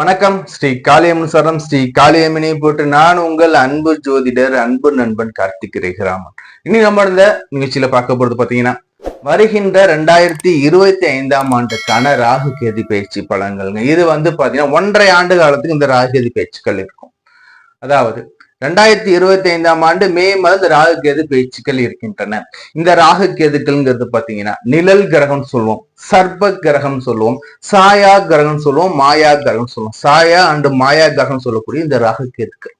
வணக்கம். ஸ்ரீ காளியம்மன் சரம் ஸ்ரீ காளியம்மனை போட்டு நான் உங்கள் அன்பு ஜோதிடர் அன்பு நண்பன் கார்த்திக் ரேகராமன். இனி நம்ம இந்த நிகழ்ச்சியில பார்க்க போறது பாத்தீங்கன்னா வருகின்ற ரெண்டாயிரத்தி இருபத்தி ஐந்தாம் ஆண்டுக்கான ராகு கேதி பயிற்சி பலன்கள்ங்க. இது வந்து பாத்தீங்கன்னா ஒன்றரை ஆண்டு காலத்துக்கு இந்த ராகு கேதி பயிற்சிகள் இருக்கும். அதாவது ரெண்டாயிரத்தி இருபத்தி ஐந்தாம் ஆண்டு மே மாதம் இந்த ராகு கேது பேச்சுக்கள் இருக்கின்றன. இந்த ராகு கேதுக்கள்ங்கிறது பாத்தீங்கன்னா நிழல் கிரகம் சொல்லுவோம் சர்ப கிரகம் சொல்லுவோம் சாயா கிரகம் சொல்லுவோம் மாயா கிரகம் சொல்லுவோம். சாயா அண்டு மாயா கிரகம் சொல்லக்கூடிய இந்த ராகு கேதுக்கள்.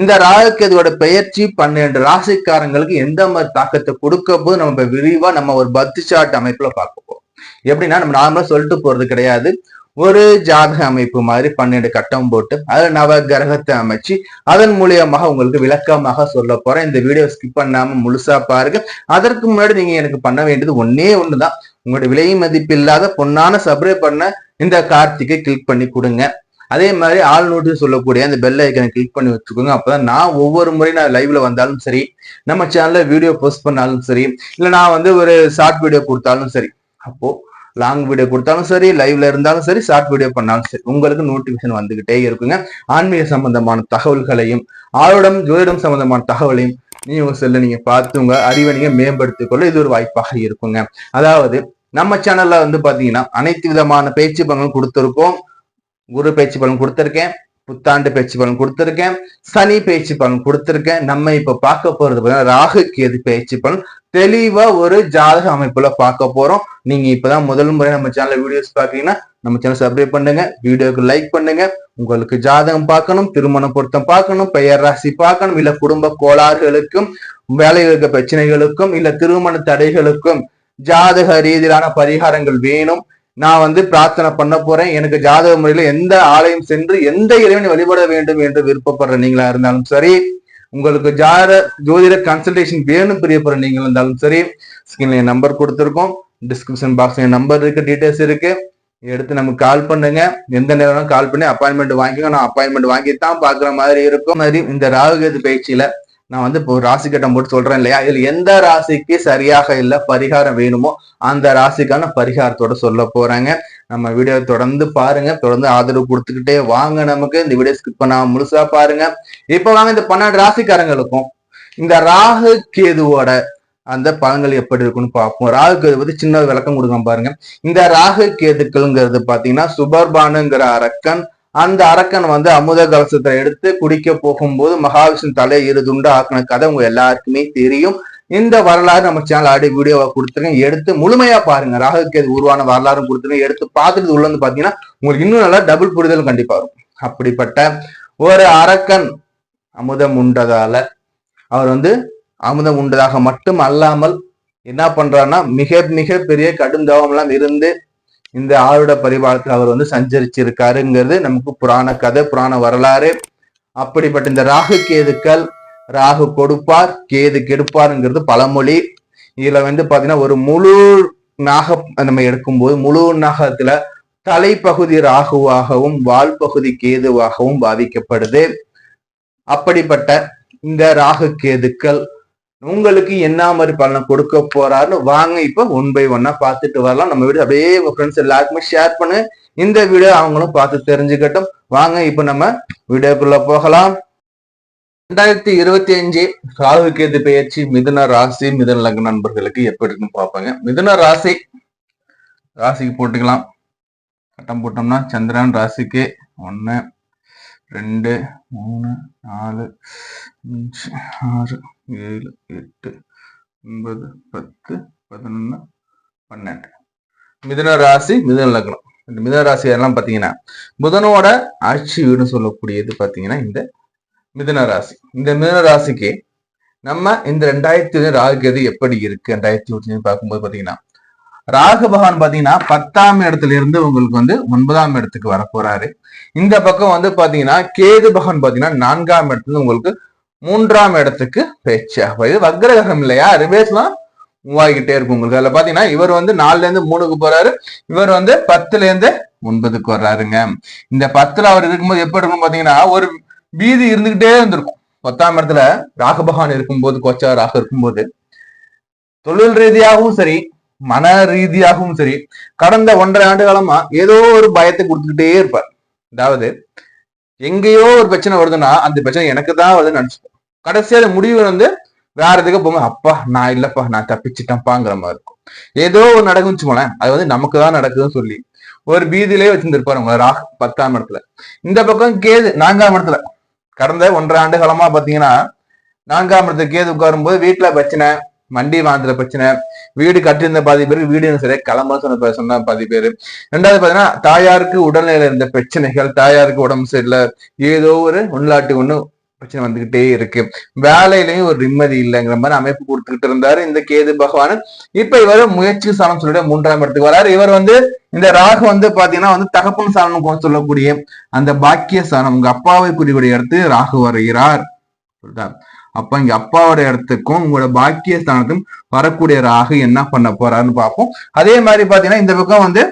இந்த ராகு கேதுவோட பெயர்ச்சி பன்னெண்டு ராசிக்காரங்களுக்கு எந்த மாதிரி தாக்கத்தை கொடுக்க போது நம்ம விரிவா நம்ம ஒரு பத்து சாட் அமைப்புல பார்க்க போறோம். எப்படின்னா நம்ம நார்மலா சொல்லிட்டு போறது கிடையாது. ஒரு ஜாதக அமைப்பு மாதிரி பன்னெண்டு கட்டம் போட்டு அதுல நவ கிரகத்தை அமைச்சு அதன் மூலியமாக உங்களுக்கு விளக்கமாக சொல்ல போறேன். இந்த வீடியோ ஸ்கிப் பண்ணாம முழுசா பாருங்க. அதற்கு முன்னாடி நீங்க எனக்கு பண்ண வேண்டியது ஒன்னே ஒண்ணுதான். உங்களுடைய விலை மதிப்பில்லாத பொன்னான சப்ரே பண்ண இந்த கார்த்திகை கிளிக் பண்ணி கொடுங்க. அதே மாதிரி ஆள் நோட்டு சொல்லக்கூடிய அந்த பெல் ஐக்கனை கிளிக் பண்ணி வச்சுக்கோங்க. அப்பதான் நான் ஒவ்வொரு முறை நான் லைவ்ல வந்தாலும் சரி நம்ம சேனல்ல வீடியோ போஸ்ட் பண்ணாலும் சரி இல்ல நான் வந்து ஒரு ஷார்ட் வீடியோ கொடுத்தாலும் சரி அப்போ லாங் வீடியோ கொடுத்தாலும் சரி லைவ்ல இருந்தாலும் சரி ஷார்ட் வீடியோ பண்ணாலும் சரி உங்களுக்கு நோட்டிபிகேஷன் வந்துகிட்டே இருக்குங்க. ஆன்மீக சம்பந்தமான தகவல்களையும் ஆளுடம் ஜோதிடம் சம்பந்தமான தகவலையும் நீங்க உங்க செல்ல நீங்க பார்த்து உங்க அறிவை நீங்க மேம்படுத்திக் கொள்ள இது ஒரு வாய்ப்பாக இருக்குங்க. அதாவது நம்ம சேனல்ல வந்து பாத்தீங்கன்னா அனைத்து விதமான பேச்சு பலன்களும் கொடுத்திருக்கோம். குரு பேச்சு பலன் கொடுத்திருக்கேன். புத்தாண்டு பேச்சு பலன் கொடுத்திருக்கேன். சனி பேச்சு பலன் கொடுத்திருக்கேன். நம்ம இப்ப பார்க்க போறது பார்த்தீங்கன்னா ராகு கேது பேச்சு பலன். தெளிவா ஒரு ஜாதக அமைப்புல பார்க்க போறோம். நீங்க இப்பதான் முதல் முறை நம்ம சேனல்ல வீடியோஸ் பாக்கீங்கன்னா நம்ம சேனல் சப்ஸ்கிரைப் பண்ணுங்க. வீடியோக்கு லைக் பண்ணுங்க. உங்களுக்கு ஜாதகம் பார்க்கணும் திருமண பொருத்தம் பார்க்கணும் பெயர் ராசி பார்க்கணும் இல்ல குடும்ப கோளாறுகளுக்கும் வேலைகளுக்கு பிரச்சனைகளுக்கும் இல்ல திருமண தடைகளுக்கும் ஜாதக ரீதியிலான பரிகாரங்கள் வேணும். நான் வந்து பிரார்த்தனை பண்ண போறேன். எனக்கு ஜாதக முறையில எந்த ஆலயம் சென்று எந்த இறைவனை வழிபட வேண்டும் என்று விருப்பப்படுற நீங்களா இருந்தாலும் சரி உங்களுக்கு ஜாத ஜோதிட கன்சல்டேஷன் வேணும் பிரியப்படுற நீங்களா இருந்தாலும் சரி ஸ்கிரீன்ல என் நம்பர் கொடுத்துருக்கோம். டிஸ்கிரிப்ஷன் பாக்ஸ் என் நம்பர் இருக்கு டீடைல்ஸ் இருக்கு. எடுத்து நமக்கு கால் பண்ணுங்க. எந்த நேரம் கால் பண்ணி அப்பாயின்மெண்ட் வாங்கிக்கோ நான் அப்பாயின்மெண்ட் வாங்கி தான் பாக்குற மாதிரி இருக்கும். மாதிரி இந்த ராகுகேது பயிற்சியில நான் வந்து இப்போ ராசி கட்டம் போட்டு சொல்றேன் இல்லையா? இதுல எந்த ராசிக்கு சரியாக இல்ல பரிகாரம் வேணுமோ அந்த ராசிக்கான பரிகாரத்தோட சொல்ல போறாங்க. நம்ம வீடியோ தொடர்ந்து பாருங்க. தொடர்ந்து ஆதரவு கொடுத்துக்கிட்டே வாங்க நமக்கு. இந்த வீடியோ ஸ்கிப் பண்ணாம முழுசா பாருங்க. இப்ப வாங்க இந்த பன்னெண்டு ராசிக்காரங்களுக்கும் இந்த ராகு கேதுவோட அந்த பலன்கள் எப்படி இருக்குன்னு பார்ப்போம். ராகு கேது பத்தி சின்ன விளக்கம் கொடுக்க பாருங்க. இந்த ராகு கேதுக்கள்ங்கிறது பாத்தீங்கன்னா சுபர்பானுங்கிற அரக்கன் அந்த அரக்கன் வந்து அமுத கலசத்தை எடுத்து குடிக்க போகும்போது மகாவிஷ்ணு தலையை இரு துண்டா ஆக்கின கதை உங்க எல்லாருக்குமே தெரியும். இந்த வரலாறு நம்ம சேனல் ஆடி வீடியோவை கொடுத்துருக்கேன். எடுத்து முழுமையா பாருங்க. ராகு உருவான வரலாறும் கொடுத்துருக்கேன். எடுத்து பார்த்துட்டு உள்ள வந்து பாத்தீங்கன்னா உங்களுக்கு இன்னும் நல்லா டபுள் புரிதல் கண்டிப்பா இருக்கும் அப்படிப்பட்ட ஒரு அரக்கன் அமுதம் உண்டதால அவர் வந்து அமுதம் உண்டதாக மட்டும் அல்லாமல் என்ன பண்றாருன்னா மிக மிக பெரிய கடுந்தவம் எல்லாம் இருந்து இந்த ஆருட பரிபாலத்தில் அவர் வந்து சஞ்சரிச்சிருக்காருங்கிறது நமக்கு புராண கதை புராண வரலாறு. அப்படிப்பட்ட இந்த ராகு கேதுக்கள் ராகு கொடுப்பார் கேது கெடுப்பாருங்கிறது பழமொழி. இதுல வந்து பாத்தீங்கன்னா ஒரு முழு நாக நம்ம எடுக்கும்போது முழு நாகத்துல தலைப்பகுதி ராகுவாகவும் வால் பகுதி கேதுவாகவும் பாதிக்கப்படுது. அப்படிப்பட்ட இந்த ராகு கேதுக்கள் உங்களுக்கு என்ன மாதிரி பலனை கொடுக்க போறாருன்னு வாங்க இப்ப ஒன் பை ஒன்னா பார்த்துட்டு வரலாம். நம்ம வீடியோ அப்படியே உங்க ஃப்ரெண்ட்ஸ் எல்லாருக்குமே ஷேர் பண்ணு. இந்த வீடியோ அவங்களும் பார்த்து தெரிஞ்சுக்கட்டும். வாங்க இப்ப நம்ம வீடியோக்குள்ள போகலாம். ரெண்டாயிரத்தி இருபத்தி அஞ்சு ராகு கேது பெயர்ச்சி மிதுன ராசி மிதுன லக்ன நண்பர்களுக்கு எப்படி இருக்குன்னு பார்ப்பாங்க. மிதுன ராசி ராசிக்கு போட்டுக்கலாம். கட்டம் போட்டோம்னா சந்திரன் ராசிக்கு ஒன்று ரெண்டு மூணு நாலு அஞ்சு ஆறு ஏழு எட்டு ஒன்பது பத்து பதினொன்று பன்னெண்டு. மிதுன ராசி மிதுன லக்னம். இந்த மிதுன ராசி எல்லாம் பார்த்தீங்கன்னா புதனோட ஆட்சி வீடுன்னு சொல்லக்கூடியது பார்த்தீங்கன்னா இந்த மிதுன ராசி. இந்த மிதுன ராசிக்கு நம்ம இந்த ரெண்டாயிரத்தி ராகுகேது எப்படி இருக்கு? ரெண்டாயிரத்தி இருபத்தி பார்க்கும்போது பார்த்தீங்கன்னா ராகு பகவான் பாத்தீங்கன்னா பத்தாம் இடத்துல இருந்து உங்களுக்கு வந்து ஒன்பதாம் இடத்துக்கு வர போறாரு இந்த பக்கம் வந்து பாத்தீங்கன்னா கேது பகவான் பாத்தீங்கன்னா நான்காம் இடத்துல உங்களுக்கு மூன்றாம் இடத்துக்கு பேச்சு. இது வக்ரகிரகம் இல்லையா? ரிவேஸ்லாம் மூவாகிட்டே இருக்கும் உங்களுக்கு. அதுல பாத்தீங்கன்னா இவர் வந்து நாலுல இருந்து மூணுக்கு போறாரு. இவர் வந்து பத்துல இருந்து ஒன்பதுக்கு வர்றாருங்க. இந்த பத்துல அவர் இருக்கும்போது எப்படி இருக்கும் பாத்தீங்கன்னா ஒரு பீதி இருந்துகிட்டே இருந்திருக்கும். பத்தாம் இடத்துல ராகு பகவான் இருக்கும்போது கோச்சாராக இருக்கும்போது தொழில் ரீதியாகவும் சரி மன ரீதியாகவும் சரி கடந்த ஒன்றரை ஆண்டு காலமா ஏதோ ஒரு பயத்தை கொடுத்துக்கிட்டே இருப்பார். அதாவது எங்கேயோ ஒரு பிரச்சனை வருதுன்னா அந்த பிரச்சனை எனக்கு தான் வருதுன்னு நினைச்சுப்போம். கடைசியா அந்த முடிவு வந்து வேற எதுக்கு போங்க? அப்பா நான் இல்லப்பா நான் தப்பிச்சிட்டேன்ப்பாங்கிற மாதிரி இருக்கும். ஏதோ ஒரு நடக்கும்னு வச்சுக்கோங்களேன் அது வந்து நமக்கு தான் நடக்குதுன்னு சொல்லி ஒரு பீதியிலே வச்சிருந்திருப்பாரு உங்க ராகு பத்தாம் இடத்துல. இந்த பக்கம் கேது நான்காம் இடத்துல. கடந்த ஒன்றரை ஆண்டு காலமா பாத்தீங்கன்னா நான்காம் இடத்துல கேது உட்காரும் போது வீட்டுல பிரச்சனை வண்டி வாங்குற பிரச்சனை வீடு கட்டியிருந்த பாதி பேர் வீடு சரியா கிளம்ப சொன்ன சொன்ன பாதி பேர். ரெண்டாவது பாத்தீங்கன்னா தாயாருக்கு உடல்நிலை இருந்த பிரச்சனைகள் தாயாருக்கு உடம்பு சரியில்லை ஏதோ ஒரு உள்நாட்டு ஒண்ணு பிரச்சனை வந்துகிட்டே இருக்கு. வேலையிலயும் ஒரு நிம்மதி இல்லைங்கிற மாதிரி அமைப்பு கொடுத்துக்கிட்டு இருந்தாரு இந்த கேது பகவான். இப்ப இவர் முயற்சி சாணம் சொல்லிட்டு மூன்றாம் இடத்துக்கு வராரு. இவர் வந்து இந்த ராகு வந்து பாத்தீங்கன்னா வந்து தகப்பன் சாணம் சொல்லக்கூடிய அந்த பாக்கிய சாணம் உங்க அப்பாவை குறிக்கூடிய இடத்து ராகு வருகிறார். சொல்றாரு அப்ப இங்க அப்பாவோட இடத்துக்கும் உங்களோட பாக்கிய ஸ்தானத்துக்கும் வரக்கூடிய ராகு என்ன பண்ண போறாருன்னு பார்ப்போம். அதே மாதிரி பாத்தீங்கன்னா இந்த பக்கம் வந்து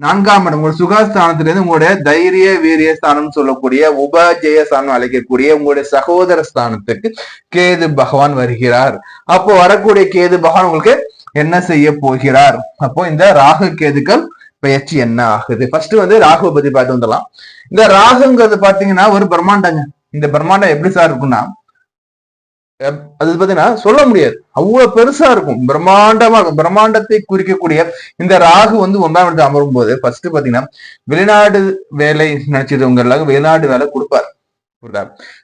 நான்காம் இடம் உங்களோட சுகாஸ்தானத்திலிருந்து உங்களுடைய தைரிய வீரிய ஸ்தானம் சொல்லக்கூடிய உபஜெய ஸ்தானம் அழைக்கக்கூடிய உங்களுடைய சகோதர ஸ்தானத்துக்கு கேது பகவான் வருகிறார். அப்போ வரக்கூடிய கேது பகவான் உங்களுக்கு என்ன செய்ய போகிறார்? அப்போ இந்த ராகு கேதுக்கள் பயிற்சி என்ன ஆகுது? ஃபர்ஸ்ட் வந்து ராகுவை பத்தி பார்த்து வந்துடலாம். இந்த ராகுங்கிறது பாத்தீங்கன்னா ஒரு பிரம்மாண்டங்க. இந்த பிரம்மாண்டம் எப்படி சார் இருக்குன்னா அது பாத்தீங்கன்னா சொல்ல முடியாது. அவ்வளவு பெருசா இருக்கும். பிரம்மாண்டமா இருக்கும் பிரம்மாண்டத்தை குறிக்கக்கூடிய இந்த ராகு வந்து ஒன்றாம் இடத்துல அமரும் போது ஃபர்ஸ்ட் பாத்தீங்கன்னா வெளிநாடு வேலை நினைச்சவங்க எல்லாம் வெளிநாடு வேலை கொடுப்பார்.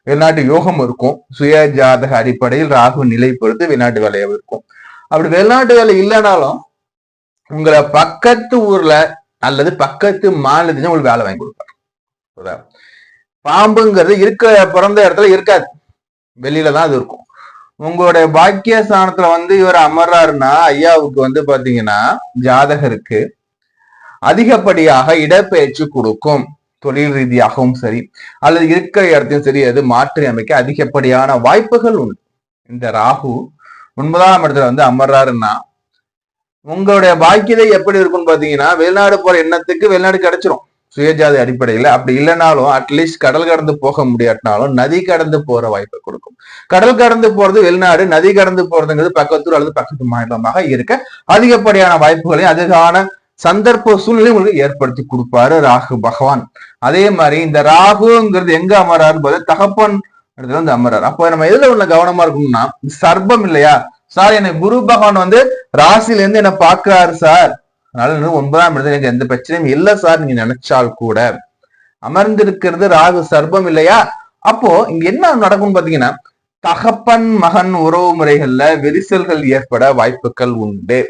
வெளிநாட்டு யோகம் இருக்கும். சுய ஜாதக அடிப்படையில் ராகு நிலை பொறுத்து வெளிநாட்டு வேலையாக இருக்கும். அப்படி வெளிநாட்டு வேலை இல்லைனாலும் உங்களை பக்கத்து ஊர்ல அல்லது பக்கத்து மாநிலத்துல உங்களுக்கு வேலை வாங்கி கொடுப்பார். பாம்புங்கிறது இருக்க பிறந்த இடத்துல இருக்காது. வெளியில தான் அது இருக்கும். உங்களுடைய பாக்கிய ஸ்தானத்துல வந்து இவர் அமர்றாருன்னா ஐயாவுக்கு வந்து பாத்தீங்கன்னா ஜாதகருக்கு அதிகப்படியாக இடப்பெயர்ச்சி கொடுக்கும். தொழில் ரீதியாகவும் சரி அல்லது இருக்கிற இடத்தையும் சரி அது மாற்றி அமைக்க அதிகப்படியான வாய்ப்புகள் உண்டு. இந்த ராகு ஒன்பதாம் இடத்துல வந்து அமர்றாருன்னா உங்களுடைய பாக்கியதை எப்படி இருக்கும்னு பாத்தீங்கன்னா வெளிநாடு போற எண்ணத்துக்கு வெளிநாடு கிடைச்சிரும். சுயஜாதி அடிப்படையில அப்படி இல்லைனாலும் அட்லீஸ்ட் கடல் கடந்து போக முடியாட்டினாலும் நதி கடந்து போற வாய்ப்பை கொடுக்கும். கடல் கடந்து போறது வெளிநாடு நதி கடந்து போறதுங்கிறது பக்கத்தூர் அல்லது பக்கத்து மாநிலமாக இருக்க அதிகப்படியான வாய்ப்புகளையும் அதுக்கான சந்தர்ப்ப சூழ்நிலை உங்களுக்கு ஏற்படுத்தி கொடுப்பாரு ராகு பகவான். அதே மாதிரி இந்த ராகுங்கிறது எங்க அமராரு போது தகப்பன் இடத்துல வந்து அமரார். அப்போ நம்ம எதுல உள்ள கவனமா இருக்கணும்னா சர்ப்பம் இல்லையா? சார் என்னை குரு பகவான் வந்து ராசில இருந்து என்ன பாக்குறாரு சார். அதனால ஒன்பதாம் இடத்துல எனக்கு எந்த பிரச்சனையும் இல்லை சார். நீங்க நினைச்சால் கூட. அமர்ந்திருக்கிறது ராகு சர்பம் இல்லையா? அப்போ இங்க என்ன நடக்கும்னு பாத்தீங்கன்னா தகப்பன் மகன் உறவு முறைகள்ல விரிசல்கள் ஏற்பட வாய்ப்புகள் உண்டு.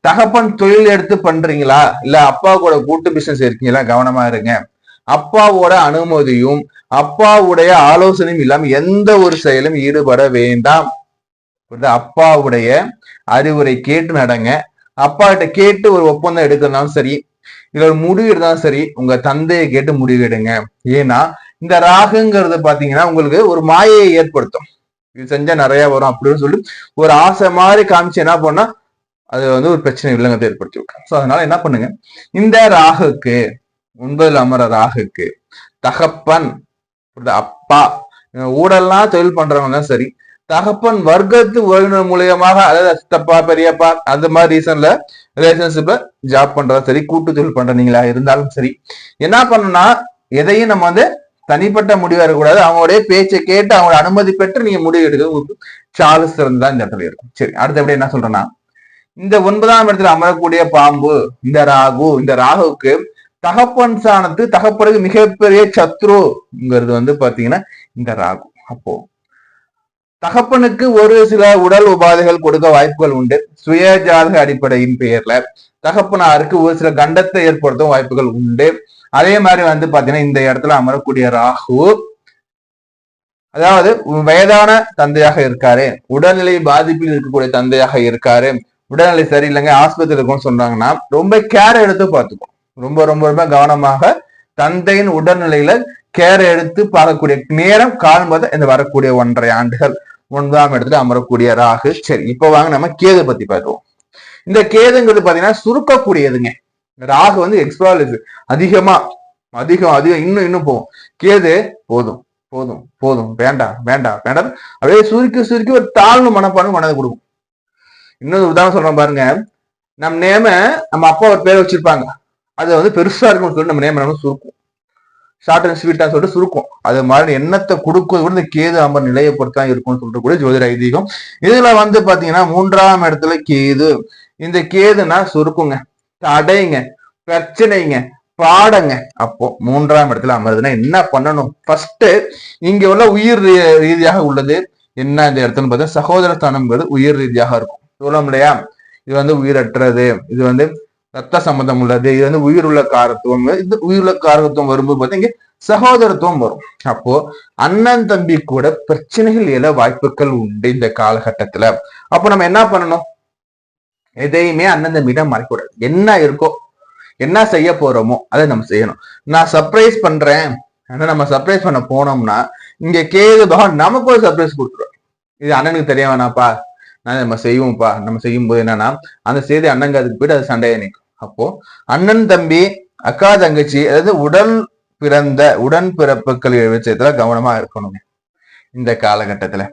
தகப்பன் தொழில் எடுத்து பண்றீங்களா? இல்ல அப்பா கூட கூட்டு பிசினஸ் இருக்கீங்களா? கவனமா இருங்க. அப்பாவோட அனுமதியும் அப்பாவுடைய ஆலோசனையும் இல்லாம எந்த ஒரு செயலும் ஈடுபட வேண்டாம். அப்பாவுடைய அறிவுரை கேட்டு நடங்க. அப்பாட்ட கேட்டு ஒரு ஒப்பந்தம் எடுக்கிறதுனாலும் சரி இல்ல ஒரு முடிவு எடுத்தாலும் சரி உங்க தந்தையை கேட்டு முடிவு எடுங்க. ஏன்னா இந்த ராகுங்கிறது பாத்தீங்கன்னா உங்களுக்கு ஒரு மாயையை ஏற்படுத்தும். இது செஞ்சா நிறைய வரும் அப்படின்னு சொல்லி ஒரு ஆசை மாதிரி காமிச்சு என்ன பண்ணா அது வந்து ஒரு பிரச்சனை இல்லைங்கிறத ஏற்படுத்தி விட்டோம் ஸோ அதனால என்ன பண்ணுங்க? இந்த ராகுக்கு ஒன்பதுல அமர ராகுக்கு தகப்பன் அப்பா ஊடல்லாம் தொழில் பண்றவங்க தான் சரி. தகப்பன் வர்க்கத்து உறவினர் மூலியமாக அதாவது சித்தப்பா பெரியப்பா அந்த மாதிரி ரீசன்ல ரிலேஷன்ஷிப்ல ஜாப் பண்றதா சரி கூட்டு தொழில் பண்றீங்களா இருந்தாலும் சரி என்ன பண்ணணும்னா எதையும் நம்ம வந்து தனிப்பட்ட முடிவா இருக்கக்கூடாது. அவங்களுடைய பேச்சை கேட்டு அவங்களோட அனுமதி பெற்று நீங்க முடிவு எடுக்க சாலு சிறந்தா இந்த இடத்துல இருக்கும். சரி எப்படி என்ன சொல்றேன்னா இந்த ஒன்பதாம் இடத்துல அமரக்கூடிய பாம்பு இந்த ராகு இந்த ராகுவுக்கு தகப்பன் சாணத்து தகப்பனுக்கு மிகப்பெரிய சத்ருங்கிறது வந்து பாத்தீங்கன்னா இந்த ராகு. அப்போ தகப்பனுக்கு ஒரு சில உடல் உபாதைகள் கொடுக்க வாய்ப்புகள் உண்டு. சுய ஜாதக அடிப்படையின் பெயர்ல தகப்பனாருக்கு ஒரு சில கண்டத்தை ஏற்படுத்தும் வாய்ப்புகள் உண்டு. அதே மாதிரி வந்து பாத்தீங்கன்னா இந்த இடத்துல அமரக்கூடிய ராகு அதாவது வயதான தந்தையாக இருக்காரு. உடல்நிலை பாதிப்பில் இருக்கக்கூடிய தந்தையாக இருக்காரு. உடல்நிலை சரியில்லைங்க ஆஸ்பத்திரி இருக்கும்னு சொன்னாங்கன்னா ரொம்ப கேர் எடுத்து பார்த்துக்கும். ரொம்ப ரொம்ப ரொம்ப கவனமாக தந்தையின் உடல்நிலையில கேர் எடுத்து பார்க்கக்கூடிய நேரம் காலம் இந்த வரக்கூடிய ஒன்றரை ஆண்டுகள். ஒன்பதாம் இடத்துல அமரக்கூடிய ராகு. சரி இப்ப வாங்க நம்ம கேது பத்தி பார்க்குவோம் இந்த கேதுங்கிறது பாத்தீங்கன்னா சுருக்கக்கூடியதுங்க. ராகு வந்து எக்ஸ்ட்ராலிஸ் அதிகமா அதிகம் அதிகம் இன்னும் இன்னும் போகும். கேது போதும் போதும் போதும். வேண்டாம் வேண்டாம் வேண்டாம். அப்படியே சுருக்கி சுருக்கி ஒரு தாழ்வு மனப்பான்மை மனதை கொடுக்கும். இன்னொரு உதாரணம் சொல்றேன் பாருங்க. நம் நேம நம்ம அப்பா ஒரு பேர் வச்சிருப்பாங்க. அது வந்து பெருசா இருக்கும்னு சொல்லி நம்ம நேம நம்ம சுருக்கும். ஷார்ட் அண்ட் ஸ்வீட்டா சொல்லிட்டு சுருக்கும். அது மாதிரி எண்ணத்தை கொடுக்குவது கூட இந்த கேது அமர் நிலையை பொறுத்து தான் இருக்கும்னு சொல்லிட்டு கூட ஜோதிட ஐதீகம். இதுல வந்து பாத்தீங்கன்னா மூன்றாம் இடத்துல கேது. இந்த கேதுனா சுருக்குங்க. தடைங்க பிரச்சனைங்க பாடங்க. அப்போ மூன்றாம் இடத்துல அமருதுன்னா என்ன பண்ணணும்? ஃபர்ஸ்ட் இங்க உள்ள உயிர் ரீ- ரீதியாக உள்ளது. என்ன இந்த இடத்துல பார்த்தா சகோதரஸ்தானம்ங்கிறது உயிர் ரீதியாக இருக்கும். சொல்ல இல்லையா? இது வந்து உயிரற்றது. இது வந்து ரத்த சம்பந்தம் உள்ளது இது வந்து உயிர் உள்ள காரத்துவம் இது உயிர் உள்ள காரத்துவம் வரும்போது பார்த்தீங்க சகோதரத்துவம் வரும். அப்போ அண்ணன் தம்பி கூட பிரச்சனைகள் எழ வாய்ப்புகள் உண்டு இந்த காலகட்டத்துல. அப்போ நம்ம என்ன பண்ணணும்? எதையுமே அண்ணன் தம்பியிடம் மறைக்கூடாது என்ன இருக்கோ என்ன செய்ய போறோமோ அதை நம்ம செய்யணும். நான் சர்ப்ரைஸ் பண்றேன். ஆனா நம்ம சர்ப்ரைஸ் பண்ண போனோம்னா இங்க கேது பகவான் நமக்கு ஒரு சர்ப்ரைஸ் கொடுத்துருவோம் இது அண்ணனுக்கு தெரிய வேணாப்பா நான் நம்ம செய்வோம்ப்பா. நம்ம செய்யும் போது என்னன்னா அந்த செய்தி அண்ணங்க அதுக்கு போயிட்டு அது சண்டையை நிற்கும் அப்போ அண்ணன் தம்பி அக்கா தங்கச்சி அதாவது உடல் பிறந்த உடன் பிறப்புகள் விஷயத்துல கவனமா இருக்கணுங்க இந்த காலகட்டத்துல.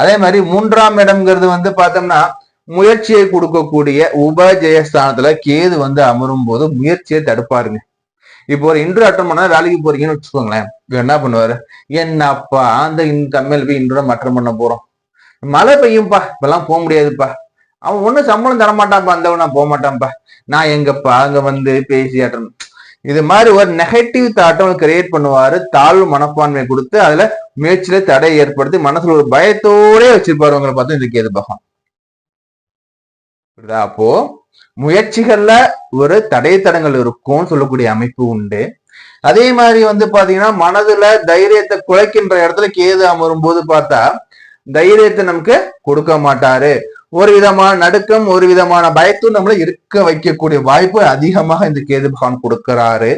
அதே மாதிரி மூன்றாம் இடம்ங்கிறது வந்து பார்த்தோம்னா முயற்சியை கொடுக்கக்கூடிய உபஜெயஸ்தானத்துல கேது வந்து அமரும் போது முயற்சியை தடுப்பாருங்க. இப்போ ஒரு இன்று அட்டன் பண்ணா வேலைக்கு போறீங்கன்னு வச்சுக்கோங்களேன். இவர் என்ன பண்ணுவாரு? என்னப்பா அந்த தமிழ் போய் இன்ட்ரோ அட்டன் பண்ண போறோம். மழை பெய்யும்பா இப்பெல்லாம் போக முடியாதுப்பா. அவன் ஒண்ணும் சம்பளம் தர அந்தவனா போக மாட்டான்ப்பா நான் எங்கப்பா? அங்க வந்து பேசி இது மாதிரி ஒரு நெகட்டிவ் தாட்டம் கிரியேட் பண்ணுவாரு. தாழ்வு மனப்பான்மை கொடுத்து அதுல முயற்சியில தடை ஏற்படுத்தி மனசுல ஒரு பயத்தோடே வச்சிருப்பாரு உங்களை பார்த்து இந்த கேது பகம் புரியுதா? அப்போ முயற்சிகள்ல ஒரு தடை தடங்கள் இருக்கும்னு சொல்லக்கூடிய அமைப்பு உண்டு. அதே மாதிரி வந்து பாத்தீங்கன்னா மனதுல தைரியத்தை குலைக்கின்ற இடத்துல கேது அமரும் போது பார்த்தா தைரியத்தை நமக்கு கொடுக்க மாட்டாரு. ஒரு விதமான நடுக்கம் ஒரு விதமான பயத்தும் நம்மளை இருக்க வைக்கக்கூடிய வாய்ப்பு அதிகமாக இந்த கேது பகவான் கொடுக்கிறாரு.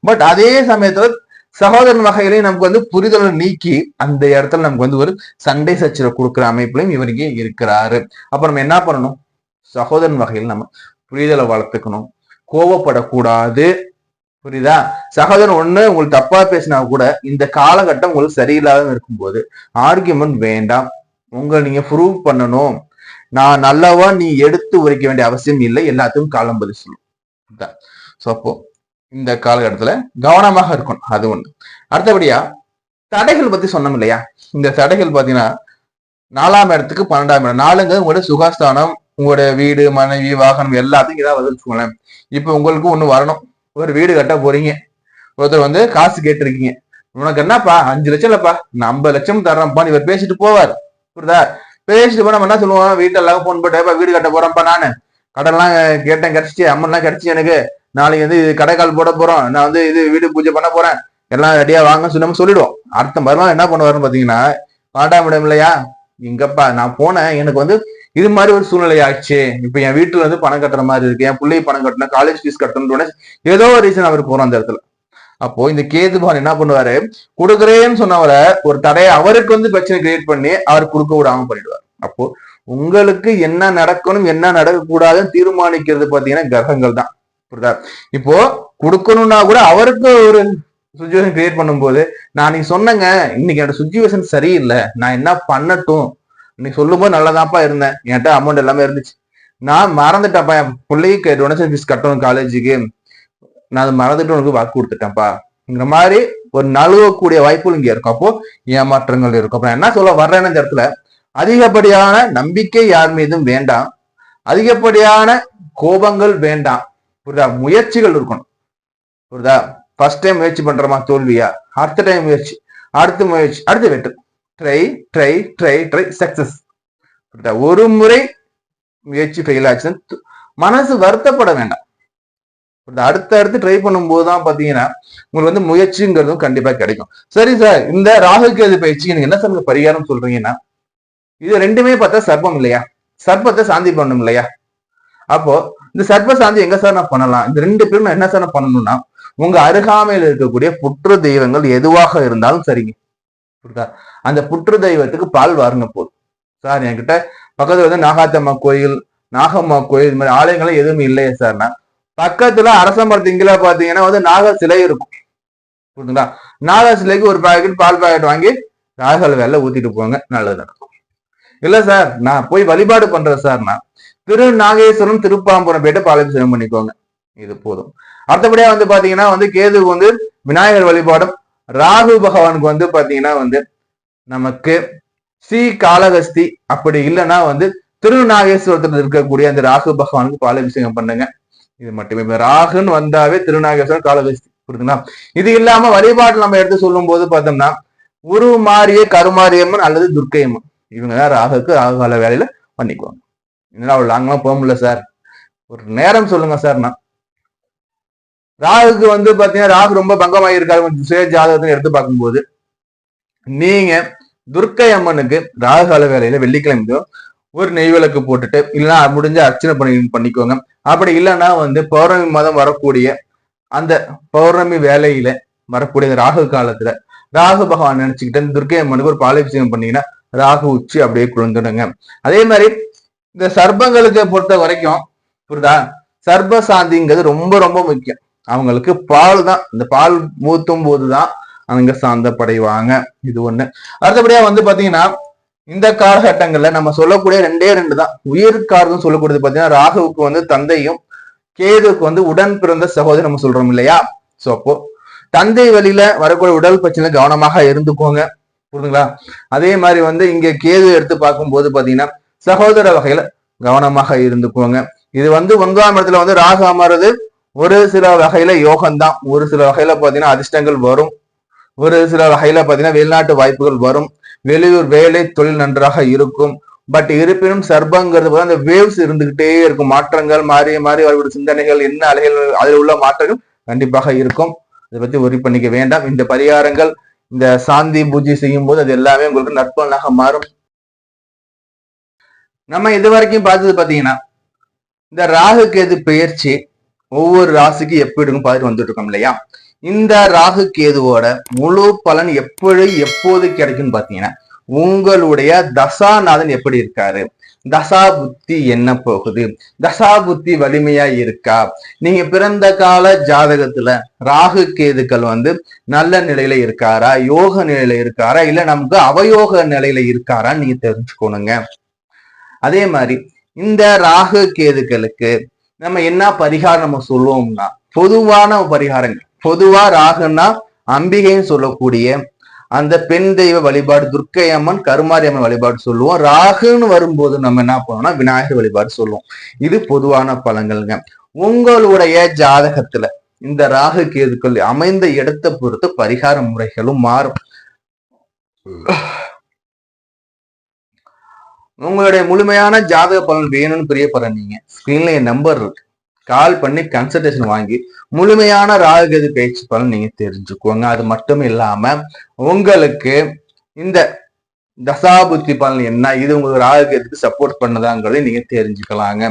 பட் அதே சமயத்துல சகோதரன் வகையிலையும் நமக்கு வந்து புரிதலை நீக்கி அந்த இடத்துல நமக்கு வந்து ஒரு சண்டை சச்சரவு கொடுக்குற அமைப்புலையும் இவர் இருக்கிறாரு. அப்ப நம்ம என்ன பண்ணணும்? சகோதரன் வகையில் நம்ம புரிதலை வளர்த்துக்கணும். கோவப்படக்கூடாது. புரியுதா? சகோதரன் ஒண்ணு உங்களுக்கு தப்பா பேசினா கூட இந்த காலகட்டம் உங்களுக்கு சரியில்லாத இருக்கும்போது ஆர்கியூமெண்ட் வேண்டாம். உங்களை நீங்க ப்ரூவ் பண்ணணும். நான் நல்லவா நீ எடுத்து உரைக்க வேண்டிய அவசியம் இல்லை. எல்லாத்துக்கும் காலம் பதில் சொல்லும். ஸோ அப்போ இந்த காலகட்டத்துல கவனமாக இருக்கணும். அது ஒண்ணு. அடுத்தபடியா தடைகள் பத்தி சொன்னோம் இல்லையா? இந்த தடைகள் பாத்தீங்கன்னா நாலாம் இடத்துக்கு பன்னெண்டாம் இடம். நாலுங்கிறது உங்களோட சுகாஸ்தானம் உங்களோட வீடு மனைவி வாகனம் எல்லாத்துக்கும் இதான் வச்சுக்கோங்களேன் இப்போ உங்களுக்கு ஒண்ணு வரணும். ஒரு வீடு கட்ட போறீங்க. ஒருத்தர் வந்து காசு கேட்டிருக்கீங்க. உனக்கு என்னப்பா? அஞ்சு லட்சம் இல்லப்பா. நம்ம ஐம்பது லட்சம் தர்றோம்ப்பான்னு இவர் பேசிட்டு போவார். புரியுதா? பேசிட்டு போய் நம்ம என்ன சொல்லுவோம்? வீட்டெல்லாம் ஃபோன் போட்டு வீடு கட்ட போறேன்ப்பா நான். கடன்லாம் கேட்டேன் கிடைச்சிச்சு. அம்மன்லாம் கிடைச்சிச்சு எனக்கு. நாளைக்கு வந்து இது கடைக்கால் போட போறோம். நான் வந்து இது வீடு பூஜை பண்ண போறேன். எல்லாம் ரெடியா வாங்க சொல்லி நம்ம சொல்லிடுவோம். அடுத்த மறுநாள் என்ன பண்ணுவாருன்னு பாத்தீங்கன்னா காட்டா இடம் இல்லையா? இங்கப்பா நான் போனேன். எனக்கு வந்து இது மாதிரி ஒரு சூழ்நிலை ஆச்சு இப்ப என் வீட்டுல வந்து பணம் கட்டுற மாதிரி இருக்கு. என் பிள்ளைக்கு பணம் கட்டணும் காலேஜ் ஃபீஸ் கட்டணும்னு ஏதோ ஒரு ரீசன் அவர் போறோம் அந்த இடத்துல. அப்போ இந்த கேதுபான் என்ன பண்ணுவாரு? கொடுக்குறேன்னு சொன்னவரை ஒரு தடையை அவருக்கு வந்து பிரச்சனை கிரியேட் பண்ணி அவர் கொடுக்க விடாம பண்ணிடுவார். அப்போ உங்களுக்கு என்ன நடக்கணும் என்ன நடக்கக்கூடாதுன்னு தீர்மானிக்கிறது பாத்தீங்கன்னா கிரகங்கள் தான். புரியுதா? இப்போ கொடுக்கணும்னா கூட அவருக்கு ஒரு சுச்சுவேஷன் கிரியேட் பண்ணும்போது நான் நீ சொன்னங்க இன்னைக்கு என்னோட சுச்சுவேஷன் சரியில்லை. நான் என்ன பண்ணட்டும்? நீ சொல்லும்போது நல்லதாப்பா இருந்தேன். என்கிட்ட அமௌண்ட் எல்லாமே இருந்துச்சு. நான் மறந்துட்டேன்ப்பா. என் பிள்ளைக்கு டொனேஷன் ஃபீஸ் கட்டணும் காலேஜுக்கு நான் அதை மறந்துட்டு உனக்கு வாக்கு கொடுத்துட்டேன்ப்பாங்கிற மாதிரி ஒரு நழுவக்கூடிய வாய்ப்புகள் இங்க இருக்கும் அப்போ ஏமாற்றங்கள் இருக்கும் அப்ப என்ன சொல்ல வர்றேன்னு இந்த இடத்துல அதிகப்படியான நம்பிக்கை யார் மீதும் வேண்டாம். அதிகப்படியான கோபங்கள் வேண்டாம். புரியுதா? முயற்சிகள் இருக்கணும். புரியுதா? ஃபர்ஸ்ட் டைம் முயற்சி பண்றோமா தோல்வியா? அடுத்த டைம் முயற்சி. அடுத்த முயற்சி. அடுத்த வெட்டு try try try try success புரியுதா? ஒரு முறை முயற்சி ஃபெயில் ஆச்சுன்னு மனசு வருத்தப்பட வேண்டாம். அடுத்த அடுத்து ட்ரை பண்ணும்போது தான் பார்த்தீங்கன்னா உங்களுக்கு வந்து முயற்சிங்கிறதும் கண்டிப்பாக கிடைக்கும். சரி சார் இந்த ராகு கேது பயிற்சிக்கு நீங்க என்ன சார் பரிகாரம் சொல்றீங்கன்னா இது ரெண்டுமே பார்த்தா சர்ப்பம் இல்லையா? சர்ப்பத்தை சாந்தி பண்ணணும் இல்லையா? அப்போ இந்த சர்ப்ப சாந்தி எங்க சார் நான் பண்ணலாம்? இந்த ரெண்டு பேரும் நான் என்ன சார் நான் பண்ணணும்னா உங்க அருகாமையில் இருக்கக்கூடிய புற்று தெய்வங்கள் எதுவாக இருந்தாலும் சரிங்க. புரியுதா? அந்த புற்று தெய்வத்துக்கு பால் வாருங்க போதும். சார் என்கிட்ட பக்கத்துல வந்து நாகாத்தம்மா கோயில் நாகம்மா கோயில் இது மாதிரி ஆலயங்கள்லாம் எதுவுமே இல்லையா சார்னா பக்கத்துல அரச மரத்திங்கில பாத்தீங்கன்னா வந்து நாக சிலை இருக்கும். புரியுதுங்களா நாக சிலைக்கு ஒரு பாக்கெட் பால் பாக்கெட் வாங்கி ராகல் வேலை ஊத்திட்டு போங்க. நல்லது நடக்கும் இல்ல சார் நான் போய் வழிபாடு பண்றேன் சார்னா திரு நாகேஸ்வரம் திருப்பாம்புரம் போயிட்டு பாலாபிஷேகம் பண்ணிக்கோங்க. இது போதும். அடுத்தபடியா வந்து பாத்தீங்கன்னா வந்து கேது வந்து விநாயகர் வழிபாடும் ராகு பகவானுக்கு வந்து பாத்தீங்கன்னா வந்து நமக்கு ஸ்ரீ காளகஸ்தி அப்படி இல்லைன்னா வந்து திருநாகேஸ்வரத்துல இருக்கக்கூடிய அந்த ராகு பகவானுக்கு பாலாபிஷேகம் பண்ணுங்க. இது மட்டுமே. இப்ப ராகுன்னு வந்தாவே திருநாகேஸ்வரன் காளகஸ்தி புரியுதுங்களா? இது இல்லாம வழிபாடு நம்ம எடுத்து சொல்லும் போது பார்த்தோம்னா உரு மாறிய கருமாரியம்மன் அல்லது துர்க்கையம்மன். இவங்க தான் ராகுக்கு ராகு கால வேலையில பண்ணிக்குவாங்க. இதனால அவ்வளோ லாங்கெல்லாம் போக முடியல சார் ஒரு நேரம் சொல்லுங்க சார் நான். ராகுக்கு வந்து பாத்தீங்கன்னா ராகு ரொம்ப பங்கமாயிருக்காரு சுய ஜாதகத்தை எடுத்து பார்க்கும்போது நீங்க துர்க்கை அம்மனுக்கு ராகு கால வேலையில வெள்ளிக்கிழமையோ ஒரு நெய் விளக்கு போட்டுட்டு இல்லைன்னா முடிஞ்ச அர்ச்சனை பண்ணி பண்ணிக்கோங்க. அப்படி இல்லைன்னா வந்து பௌர்ணமி மாதம் வரக்கூடிய அந்த பௌர்ணமி வேலையில வரக்கூடிய அந்த ராகு காலத்துல ராகு பகவான் நினைச்சுக்கிட்டு இந்த துர்க்கை அம்மனுக்கு ஒரு பாலாபிஷேகம் பண்ணீங்கன்னா ராகு உச்சி அப்படியே குழந்துடுங்க அதே மாதிரி இந்த சர்ப்பங்களுக்கு பொறுத்த வரைக்கும் புரியுதா? சர்ப்ப சாந்திங்கிறது ரொம்ப ரொம்ப முக்கியம். அவங்களுக்கு பால் தான். இந்த பால் ஊத்தும் போதுதான் அவங்க சாந்தப்படைவாங்க. இது ஒண்ணு. அடுத்தபடியா வந்து பாத்தீங்கன்னா இந்த காலகட்டங்கள்ல நம்ம சொல்லக்கூடிய ரெண்டே ரெண்டு தான். உயிர்காரதும் சொல்லக்கூடியது பாத்தீங்கன்னா ராகுவுக்கு வந்து தந்தையும் கேதுவுக்கு வந்து உடன் பிறந்த சகோதரி நம்ம சொல்றோம் இல்லையா? சோ அப்போ தந்தை வழியில வரக்கூடிய உடல் பிரச்சனை கவனமாக இருந்துக்கோங்க. புரியுதுங்களா அதே மாதிரி வந்து இங்க கேது எடுத்து பார்க்கும்போது பாத்தீங்கன்னா சகோதர வகையில கவனமாக இருந்துக்கோங்க. இது வந்து ஒன்பதாம் இடத்துல வந்து ராகு அமர்றது ஒரு சில வகையில யோகம்தான். ஒரு சில வகையில பாத்தீங்கன்னா அதிர்ஷ்டங்கள் வரும். ஒரு சில வகையில பாத்தீங்கன்னா வெளிநாட்டு வாய்ப்புகள் வரும். வெளியூர் வேலை தொழில் நன்றாக இருக்கும். பட் இருப்பினும் சர்பங்கிறது அந்த வேவ்ஸ் இருந்துகிட்டே இருக்கும். மாற்றங்கள் மாறி மாறி அவர்களுடைய சிந்தனைகள் என்ன அலைகள் அதில் உள்ள மாற்றங்கள் கண்டிப்பாக இருக்கும். அதை பத்தி ஒரி பண்ணிக்க வேண்டாம். இந்த பரிகாரங்கள் இந்த சாந்தி பூஜை செய்யும் போது அது எல்லாமே உங்களுக்கு நற்பலனாக மாறும். நம்ம இது வரைக்கும் பார்த்தது பாத்தீங்கன்னா இந்த ராகு கேது பெயர்ச்சி ஒவ்வொரு ராசிக்கு எப்படி இருக்கும் பார்த்துட்டு வந்துட்டு இருக்கோம் இல்லையா? இந்த ராகு கேதுவோட முழு பலன் எப்படி எப்போது கிடைக்கும்னு பாத்தீங்கன்னா உங்களுடைய தசாநாதன் எப்படி இருக்காரு? தசா புத்தி என்ன போகுது? தசா புத்தி வலிமையா இருக்கா? நீங்க பிறந்த கால ஜாதகத்துல ராகு கேதுக்கள் வந்து நல்ல நிலையில இருக்காரா? யோக நிலையில இருக்காரா? இல்ல நமக்கு அவயோக நிலையில இருக்காரான்னு நீங்க தெரிஞ்சுக்கணுங்க. அதே மாதிரி இந்த ராகு கேதுக்களுக்கு நம்ம என்ன பரிகாரம் நம்ம சொல்லுவோம்னா பொதுவான பரிகாரங்கள். பொதுவா ராகுன்னா அம்பிகைன்னு சொல்லக்கூடிய அந்த பெண் தெய்வ வழிபாடு துர்க்கை அம்மன் கருமாரி அம்மன் வழிபாடு சொல்லுவோம். ராகுன்னு வரும்போது நம்ம என்ன பண்ணுவோம்னா விநாயகர் வழிபாடு சொல்லுவோம். இது பொதுவான பழங்கள்ங்க. உங்களுடைய ஜாதகத்துல இந்த ராகு கேதுக்கள் அமைந்த இடத்தை பொறுத்து பரிகார முறைகளும் மாறும். உங்களுடைய முழுமையான ஜாதக பலன் வேணும்னு பிரியப்படுற நீங்க. ஸ்கிரீன்ல என் நம்பர் இருக்கு. கால் பண்ணி கன்சல்டேஷன் வாங்கி முழுமையான ராகுகதி பயிற்சி பலன் நீங்க தெரிஞ்சுக்குவாங்க அது மட்டும் இல்லாம உங்களுக்கு இந்த தசாபுத்தி பலன் என்ன இது உங்களுக்கு ராகுகத்துக்கு சப்போர்ட் பண்ணதாங்கிறதையும் நீங்க தெரிஞ்சுக்கலாங்க.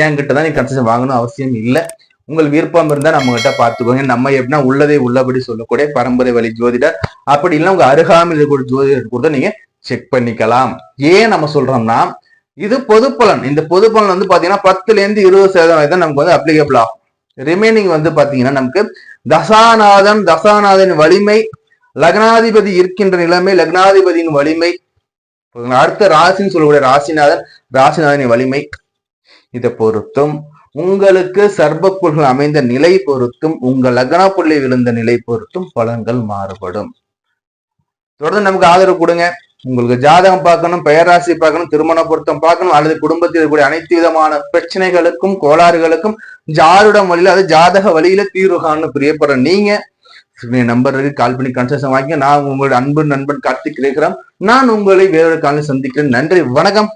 என்கிட்ட தான் நீங்க கன்சல்டேஷன் வாங்கணும் அவசியம் இல்லை. உங்கள் விருப்பம் இருந்தா நம்ம கிட்ட பாத்துக்கோங்க நம்ம எப்படின்னா உள்ளதை உள்ளபடி சொல்லக்கூடிய பரம்பரை வழி ஜோதிடர். அப்படி இல்லை உங்க அருகாமையில் இருக்கக்கூடிய ஜோதிடர் கூட நீங்க செக் பண்ணிக்கலாம். ஏன் நம்ம சொல்றோம்னா இது பொது பலன் இந்த பொது பலன் வந்து பாத்தீங்கன்னா பத்துல இருந்து இருபது சதவீதம் தான் நமக்கு வந்து அப்ளிகபிள் ஆகும். ரிமைனிங் வந்து பாத்தீங்கன்னா நமக்கு தசாநாதன் தசாநாதன் வலிமை லக்னாதிபதி இருக்கின்ற நிலைமை லக்னாதிபதியின் வலிமை அடுத்த ராசின்னு சொல்லக்கூடிய ராசிநாதன் ராசிநாதனின் வலிமை. இதை பொறுத்தும் உங்களுக்கு சர்பப்புள்கள் அமைந்த நிலை பொறுத்தும் உங்கள் லக்னா புள்ளி விழுந்த நிலை பொறுத்தும் பலன்கள் மாறுபடும். தொடர்ந்து நமக்கு ஆதரவு கொடுங்க. உங்களுக்கு ஜாதகம் பார்க்கணும் பெயராசி பார்க்கணும் திருமண பொருத்தம் பார்க்கணும் அல்லது குடும்பத்தில் இருக்கக்கூடிய அனைத்து விதமான பிரச்சனைகளுக்கும் கோளாறுகளுக்கும் ஜாருடம் வழியில அது ஜாதக வழியில தீர்வு காணணும் பிரியப்படுற நீங்க நம்பருக்கு கால் பண்ணி கன்சல்டேஷன் வாங்கி நான் உங்களுடைய அன்பு நண்பன் கார்த்திக் இருக்கிறேன் நான் உங்களை வேறொரு காலையில் சந்திக்கிறேன். நன்றி வணக்கம்.